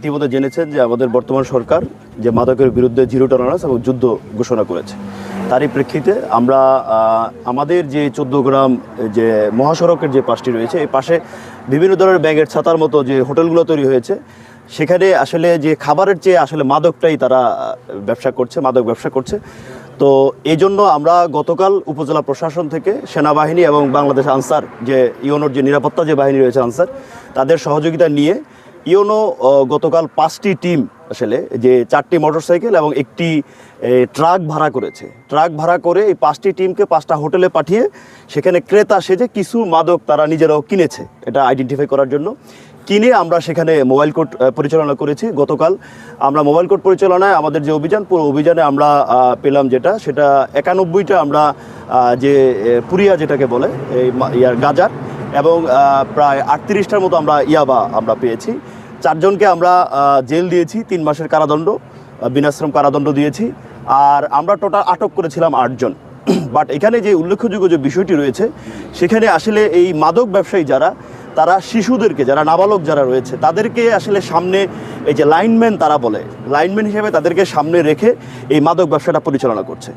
ইতিমধ্যে জেনেছেন যে আমাদের বর্তমান সরকার যে মাদকের বিরুদ্ধে জিরো টলারেন্স এবং যুদ্ধ ঘোষণা করেছে। তারই প্রেক্ষিতে আমরা আমাদের যে চোদ্দ গ্রাম যে মহাসড়কের যে পাশটি রয়েছে, এই পাশে বিভিন্ন ধরনের ব্যাগের ছাতার মতো যে হোটেলগুলো তৈরি হয়েছে, সেখানে আসলে যে খাবারের চেয়ে আসলে মাদকটাই তারা ব্যবসা করছে, মাদক ব্যবসা করছে। তো এই জন্য আমরা গতকাল উপজেলা প্রশাসন থেকে সেনাবাহিনী এবং বাংলাদেশ আনসার যে ইউনোর যে নিরাপত্তা যে বাহিনী রয়েছে আনসার, তাদের সহযোগিতা নিয়ে আহ, গতকাল পাঁচটি টিম আসলে যে চারটি মোটরসাইকেল এবং একটি ট্রাক ভাড়া করেছে। ট্রাক ভাড়া করে এই পাঁচটি টিমকে পাঁচটা হোটেলে পাঠিয়ে সেখানে ক্রেতা সেজে কিছু মাদক তারা নিজেরাও কিনেছে। এটা আইডেন্টিফাই করার জন্য। কিনে আমরা সেখানে মোবাইল কোর্ট পরিচালনা করেছি। গতকাল আমরা মোবাইল কোর্ট পরিচালনায় আমাদের যে অভিযান পুরো অভিযানে আমরা পেলাম যেটা সেটা একানব্বইটা আমরা যে পুরিয়া যেটাকে বলে এই ইয়ার গাজার এবং প্রায় আটত্রিশটার মতো আমরা ইয়াবা আমরা পেয়েছি। চারজনকে আমরা জেল দিয়েছি, তিন মাসের কারাদণ্ড বিনাশ্রম কারাদণ্ড দিয়েছি। আর আমরা টোটাল আটক করেছিলাম আটজন। বাট এখানে যে উল্লেখযোগ্য যে বিষয়টি রয়েছে, সেখানে আসলে এই মাদক ব্যবসায়ী যারা, তারা শিশুদেরকে, যারা নাবালক যারা রয়েছে, তাদেরকে আসলে সামনে এই যে লাইনম্যান তারা বলে, লাইনম্যান হিসেবে তাদেরকে সামনে রেখে এই মাদক ব্যবসাটা পরিচালনা করছে।